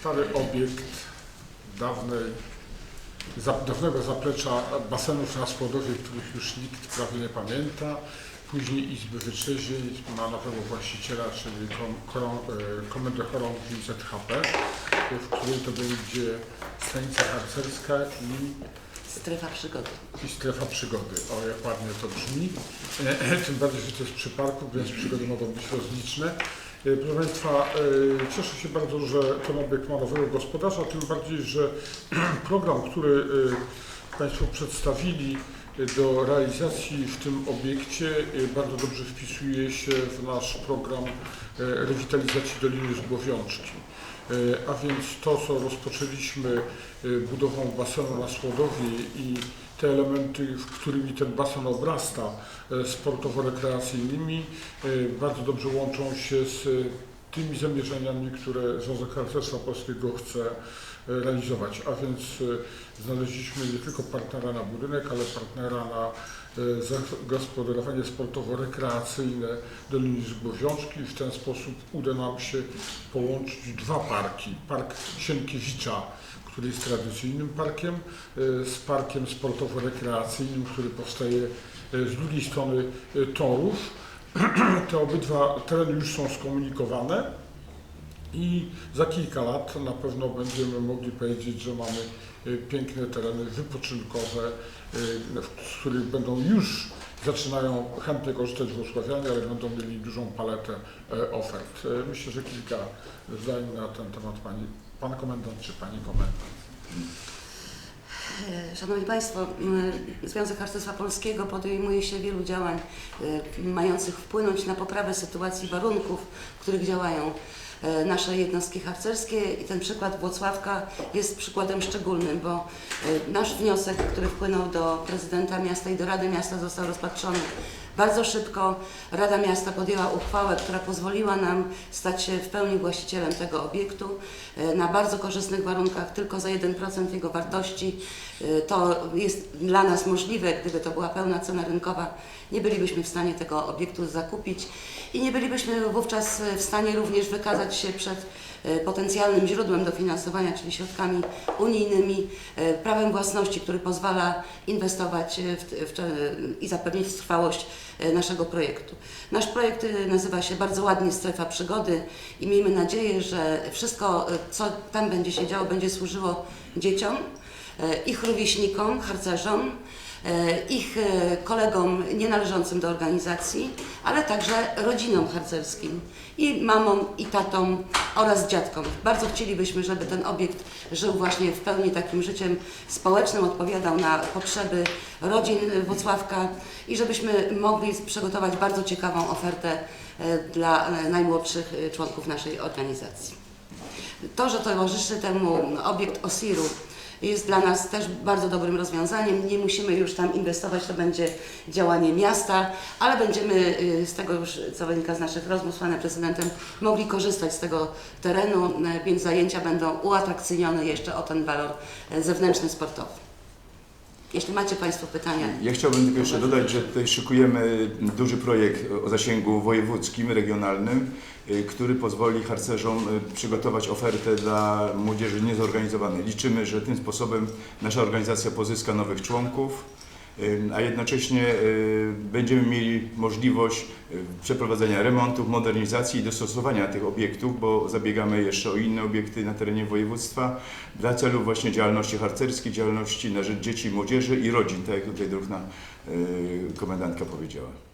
stary obiekt dawnej, za, dawnego zaplecza basenów na Składowie, których już nikt prawie nie pamięta. Później Izby Wytrzeźwień ma nowego właściciela, czyli kom, korom, e, Komendę Chorągwi ZHP, w której to będzie stanica harcerska i Strefa przygody. i strefa przygody. O, jak ładnie to brzmi. E, Tym bardziej, że to jest przy parku, więc przygody mogą być rozliczne. E, Proszę Państwa, e, cieszę się bardzo, że ten obiekt ma nowego gospodarza, tym bardziej, że program, który e, Państwo przedstawili do realizacji w tym obiekcie bardzo dobrze wpisuje się w nasz program rewitalizacji Doliny Zgłowiączki. A więc to, co rozpoczęliśmy budową basenu na Słodowie i te elementy, w którymi ten basen obrasta e, sportowo-rekreacyjnymi, e, bardzo dobrze łączą się z e, tymi zamierzeniami, które Związek Harcerstwa Polskiego chce realizować. A więc znaleźliśmy nie tylko partnera na budynek, ale partnera na zagospodarowanie sportowo-rekreacyjne Doliny Zgłowiączki. W ten sposób uda nam się połączyć dwa parki. Park Sienkiewicza, który jest tradycyjnym parkiem, e, z parkiem sportowo-rekreacyjnym, który powstaje e, z drugiej strony e, torów. Te obydwa tereny już są skomunikowane i za kilka lat na pewno będziemy mogli powiedzieć, że mamy piękne tereny wypoczynkowe, w których będą już zaczynają chętnie korzystać włosławianie, ale będą mieli dużą paletę ofert. Myślę, że kilka zdań na ten temat pani, pan komendant czy pani komendant. E, Szanowni Państwo, m, Związek Harcerstwa Polskiego podejmuje się wielu działań e, mających wpłynąć na poprawę sytuacji warunków, w których działają e, nasze jednostki harcerskie i ten przykład Włocławka jest przykładem szczególnym, bo e, nasz wniosek, który wpłynął do prezydenta miasta i do Rady Miasta został rozpatrzony bardzo szybko. Rada Miasta podjęła uchwałę, która pozwoliła nam stać się w pełni właścicielem tego obiektu e, na bardzo korzystnych warunkach, tylko za 1% jego wartości. E, To jest dla nas możliwe, gdyby to była pełna cena rynkowa, nie bylibyśmy w stanie tego obiektu zakupić i nie bylibyśmy wówczas w stanie również wykazać się przed potencjalnym źródłem dofinansowania, czyli środkami unijnymi, e, prawem własności, który pozwala inwestować e, w, w, i zapewnić trwałość e, naszego projektu. Nasz projekt e, nazywa się bardzo ładnie Strefa Przygody i miejmy nadzieję, że wszystko, e, co tam będzie się działo, będzie służyło dzieciom, e, ich rówieśnikom, harcerzom, e, ich e, kolegom nienależącym do organizacji, ale także rodzinom harcerskim i mamom, i tatom oraz dziadkom. Bardzo chcielibyśmy, żeby ten obiekt żył właśnie w pełni takim życiem społecznym, odpowiadał na potrzeby rodzin Włocławka i żebyśmy mogli przygotować bardzo ciekawą ofertę e, dla e, najmłodszych e, członków naszej organizacji. To, że towarzyszy temu obiekt Osiru jest dla nas też bardzo dobrym rozwiązaniem. Nie musimy już tam inwestować, to będzie działanie miasta, ale będziemy y, z tego już, co wynika z naszych rozmów z panem prezydentem, mogli korzystać z tego terenu, y, więc zajęcia będą uatrakcyjnione jeszcze o ten walor y, zewnętrzny sportowy. Jeśli macie Państwo pytania. Ja chciałbym tylko jeszcze dodać, że tutaj szykujemy duży projekt o zasięgu wojewódzkim, regionalnym, y, który pozwoli harcerzom y, przygotować ofertę dla młodzieży niezorganizowanej. Liczymy, że tym sposobem nasza organizacja pozyska nowych członków, a jednocześnie y, będziemy mieli możliwość y, przeprowadzenia remontów, modernizacji i dostosowania tych obiektów, bo zabiegamy jeszcze o inne obiekty na terenie województwa dla celów właśnie działalności harcerskiej, działalności na rzecz dzieci, młodzieży i rodzin, tak jak tutaj druhna y, komendantka powiedziała.